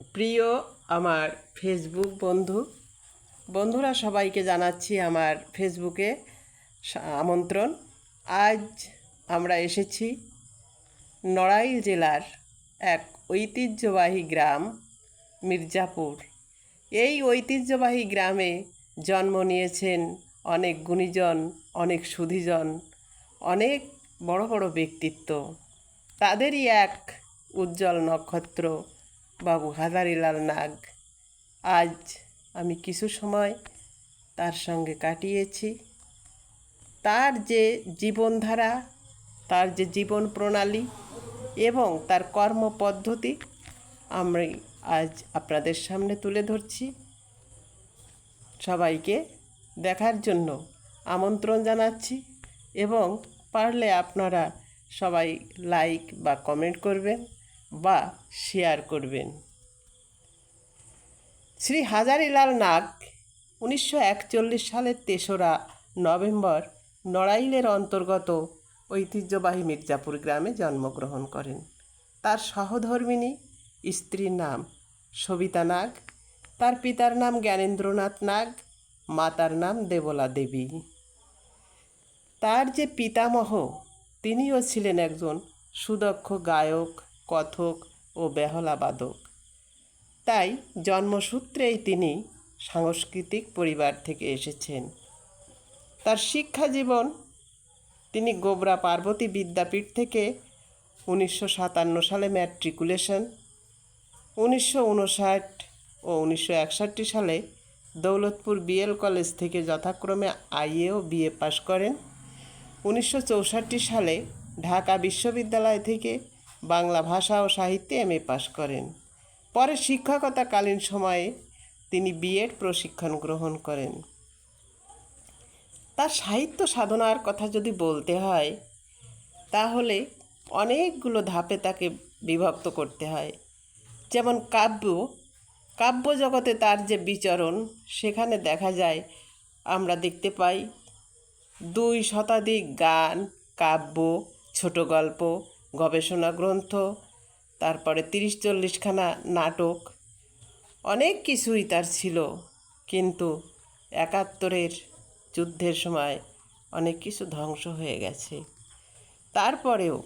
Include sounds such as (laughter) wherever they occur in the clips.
প্রিয় আমার ফেসবুক বন্ধু, বন্ধুরা সবাইকে জানাচ্ছি আমার ফেসবুকে আমন্ত্রণ। আজ আমরা এসেছি নড়াইল জেলার এক ঐতিহ্যবাহী গ্রাম, মির্জাপুর। এই ঐতিহ্যবাহী গ্রামে জন্ম নিয়েছেন অনেক গুণীজন, অনেক সুধীজন, অনেক বড় বড় ব্যক্তিত্ব। তাদেরই এক উজ্জ্বল নক্ষত্র বাবু হাজারিলাল নাগ। আজ আমি কিছু সময় তার সঙ্গে কাটিয়েছি। তার যে জীবনধারা, তার যে জীবন প্রণালী এবং তার কর্মপদ্ধতি আমি আজ আপনাদের সামনে তুলে ধরছি। সবাইকে দেখার জন্য আমন্ত্রণ জানাচ্ছি এবং পারলে আপনারা সবাই লাইক বা কমেন্ট করবেন। বা শেয়ার করবেন। শ্রী হাজারিলাল নাগ উনিশশো একচল্লিশ সালের তেসরা নভেম্বর নড়াইলের অন্তর্গত ঐতিহ্যবাহী মির্জাপুর গ্রামে জন্মগ্রহণ করেন। তার সহধর্মিণী স্ত্রীর নাম সবিতা নাগ, তার পিতার নাম জ্ঞানেন্দ্রনাথ নাগ, মাতার নাম দেবলা দেবী। তার যে পিতামহ, তিনিও ছিলেন একজন সুদক্ষ গায়ক কথক ও বেহলাবাদক। তাই জন্মসূত্রেই তিনি সাংস্কৃতিক পরিবার থেকে এসেছেন। তার শিক্ষা জীবন তিনি গোবরা পার্বতী বিদ্যাপীঠ থেকে উনিশশো সাতান্ন সালে ম্যাট্রিকুলেশন উনিশশো উনষাট ও উনিশশো একষট্টি সালে দৌলতপুর বিএল কলেজ থেকে যথাক্রমে আইএ ও বিএ পাশ করেন। উনিশশো চৌষট্টি সালে ঢাকা বিশ্ববিদ্যালয় থেকে বাংলা ভাষা ও সাহিত্যে এম এ পাশ করেন। পরে শিক্ষকতাকালীন সময়ে তিনি বিএড প্রশিক্ষণ গ্রহণ করেন। তার সাহিত্য সাধনার কথা যদি বলতে হয়, তাহলে অনেকগুলো ধাপে তাকে বিভক্ত করতে হয়। যেমন কাব্য কাব্য জগতে তার যে বিচরণ, সেখানে দেখা যায়, আমরা দেখতে পাই, দুই শতাধিক গান, কাব্য, ছোট গল্প গবেষণা গ্রন্থ, তারপরে তিরিশ চল্লিশখানা নাটক, অনেক কিছুই তার ছিল। কিন্তু একাত্তরের যুদ্ধের সময় অনেক কিছু ধ্বংস হয়ে গেছে। তারপরেও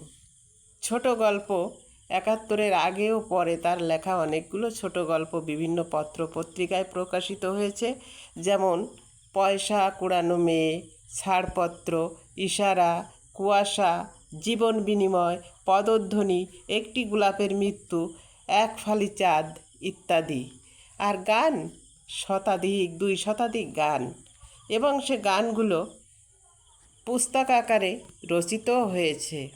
ছোট গল্প একাত্তরের আগেও পরে তার লেখা অনেকগুলো ছোট গল্প বিভিন্ন পত্র পত্রিকায় প্রকাশিত হয়েছে। যেমন, পয়সা কুড়ানো মেয়ে, ছাড়পত্র, ইশারা, কুয়াশা জীবন বিনিময়, পদধ্বনি, একটি গোলাপের মৃত্যু, এক ফালি চাঁদ ইত্যাদি। আর গান শতাধিক, দুই শতাধিক গান। এবং সে গানগুলো পুস্তক আকারে রচিত হয়েছে।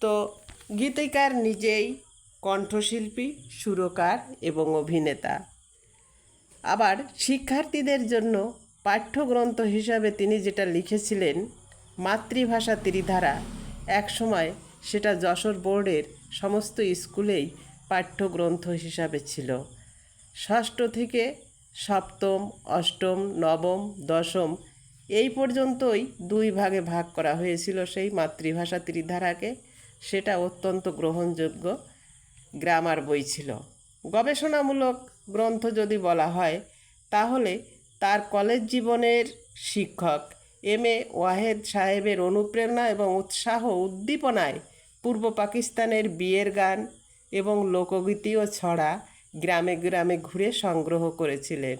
তো গীতিকার নিজেই কণ্ঠশিল্পী, সুরকার এবং অভিনেতা। আবার শিক্ষার্থীদের জন্য পাঠ্যগ্রন্থ হিসাবে তিনি যেটা লিখেছিলেন মাতৃভাষা ত্রিধারা। একসময় সেটা যশোর বোর্ডের সমস্ত স্কুলেই পাঠ্যগ্রন্থ হিসাবে ছিল। ষষ্ঠ থেকে সপ্তম, অষ্টম, নবম, দশম এই পর্যন্তই দুই ভাগে ভাগ করা হয়েছিল সেই মাতৃভাষা ত্রিধারাকে। সেটা অত্যন্ত গ্রহণযোগ্য গ্রামার বই ছিল। গবেষণামূলক গ্রন্থ যদি বলা হয়, তাহলে তার কলেজ জীবনের শিক্ষক এম এ ওয়াহেদ সাহেবের অনুপ্রেরণা এবং উৎসাহ উদ্দীপনায় পূর্ব পাকিস্তানের বিয়ের গান এবং লোকগীতি ও ছড়া গ্রামে গ্রামে ঘুরে সংগ্রহ করেছিলেন।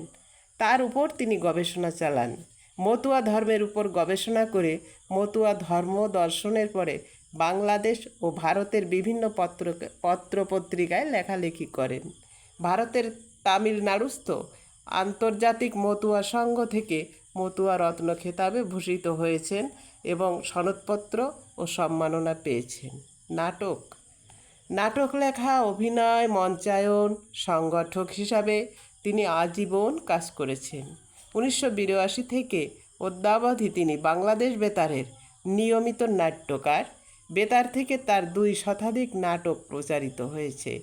তার উপর তিনি গবেষণা চালান। মতুয়া ধর্মের উপর গবেষণা করে মতুয়া ধর্ম দর্শনের পরে বাংলাদেশ ও ভারতের বিভিন্ন পত্র পত্রপত্রিকায় লেখালেখি করেন। ভারতের তামিলনাড়ুস্থ আন্তর্জাতিক মতুয়া সংঘ থেকে মতুয়া রত্ন খেতাবে ভূষিত হয়েছেন এবং সনদপত্র ও সম্মাননা পেয়েছেন। নাটক। নাটক লেখা, অভিনয়, মঞ্চায়ন, সংগঠক হিসাবে তিনি আজীবন কাজ করেছেন। উনিশশো বিরাশি থেকে অদ্যাবধি তিনি বাংলাদেশ বেতারের নিয়মিত নাট্যকার। বেতার থেকে তার দুই শতাধিক নাটক প্রচারিত হয়েছে।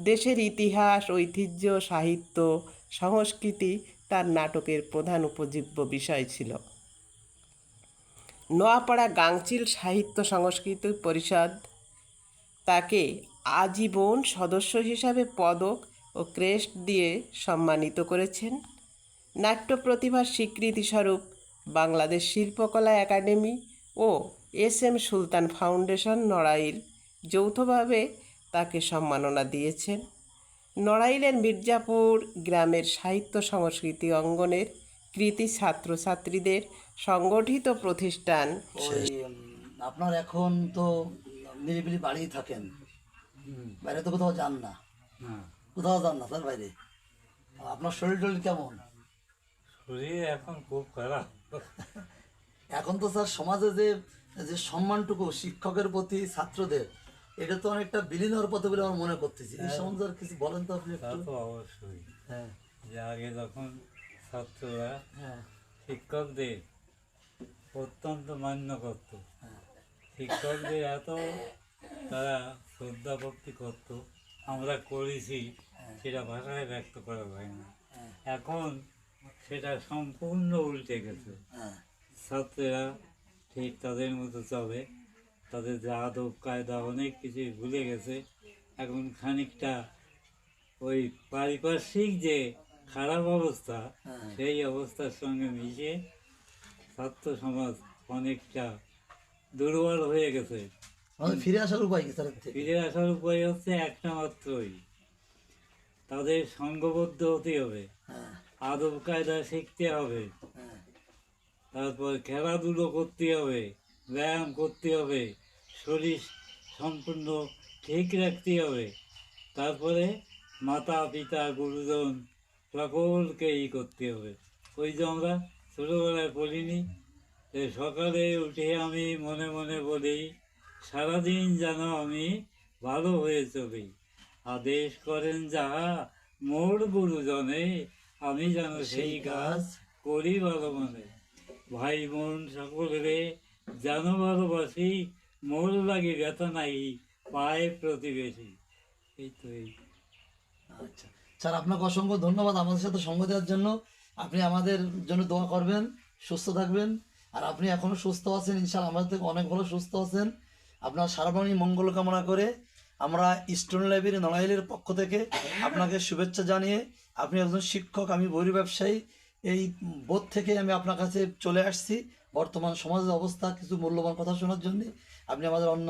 দেশের ইতিহাস, ঐতিহ্য, সাহিত্য, সংস্কৃতি তার নাটকের প্রধান উপজীব্য বিষয় ছিল। নোয়াপাড়া গাংচিল সাহিত্য সংস্কৃতি পরিষদ তাকে আজীবন সদস্য হিসাবে পদক ও ক্রেস্ট দিয়ে সম্মানিত করেছেন। নাট্য প্রতিভার স্বীকৃতিস্বরূপ বাংলাদেশ শিল্পকলা একাডেমি ও S M Sultan foundation Narail যৌথভাবে তাকে সম্মাননা দিয়েছেন। নড়াইলের মির্জাপুর গ্রামের সাহিত্য সংস্কৃতি অঙ্গনের কৃতি ছাত্রছাত্রীদের সংগঠিত প্রতিষ্ঠান। আপনার এখন তো নিরিবিলি বাড়িই থাকেন। বাইরে তো কোথাও যান না। কোথাও যান না স্যার বাইরে। আপনার শরীর টরীর কেমন? শরীর এখন খুব খারাপ। (laughs) এখন তো স্যার সমাজে যে যে সম্মানটুকু শিক্ষকের প্রতি ছাত্রদের এটা তো অনেকটা বিলীন হওয়ার পথে বলে আমার মনে করতেছি। এই সম্বন্ধে আর কিছু বলেন তো আপনি একটু। তো অবশ্যই। হ্যাঁ। যে আগে যখন ছাত্ররা হ্যাঁ। শিক্ষকদের অত্যন্ত মান্য করত শিক্ষকদের এত তারা শ্রদ্ধা ভক্তি করত আমরা করেছি সেটা ভাষায় ব্যক্ত করা হয় না। এখন সেটা সম্পূর্ণ উল্টে গেছে। হ্যাঁ। ছাত্রেরা ঠিক তাদের মতো চলে। তাদের যে আদব কায়দা অনেক কিছু ভুলে গেছে। এখন খানিকটা ওই পারিপার্শ্বিক যে খারাপ অবস্থা সেই অবস্থার সঙ্গে মিশে ছাত্র সমাজ অনেকটা দুর্বল হয়ে গেছে। ফিরে আসার উপায় কি ফিরে আসার উপায় হচ্ছে একটা মাত্রই তাদের সঙ্গবদ্ধ হতে হবে। হ্যাঁ। আদব কায়দা শিখতে হবে। হ্যাঁ। তারপর খেলাধুলো করতে হবে। ব্যায়াম করতে হবে শরীর সম্পূর্ণ ঠিক রাখতে হবে। তারপরে মাতা পিতা গুরুজন সকলকে ই করতে হবে। ওই যে আমরা ছোটোবেলায় যে সকালে উঠে আমি মনে মনে বলি সারাদিন যেন আমি ভালো হয়ে চলি। আদেশ করেন যাহা মোর গুরুজনে আমি যেন সেই কাজ করি ভালো মনে। ভাই বোন সকলরে যেন ভালোবাসি মোর লাগে ব্যথা নাই পায় প্রতিবেশী। এই তো এই। আচ্ছা। স্যার, আপনাকে অসংখ্য ধন্যবাদ আমাদের সাথে সঙ্গ দেওয়ার জন্য। আপনি আমাদের জন্য দোয়া করবেন, সুস্থ থাকবেন। আর আপনি এখনও সুস্থ আছেন, ইনশাআল্লাহ আমাদের থেকে অনেক ভালো সুস্থ আছেন। আপনার সারাবাণী মঙ্গল কামনা করে আমরা স্টোন লাইব্রেরি নড়াইলের পক্ষ থেকে আপনাকে শুভেচ্ছা জানিয়ে আপনি একজন শিক্ষক, আমি বৈরী ব্যবসায়ী, এই বোধ থেকে আমি আপনার কাছে চলে আসছি। বর্তমান সমাজের অবস্থা কিছু মূল্যবান কথা শোনার জন্য আপনি আমাদের অন্য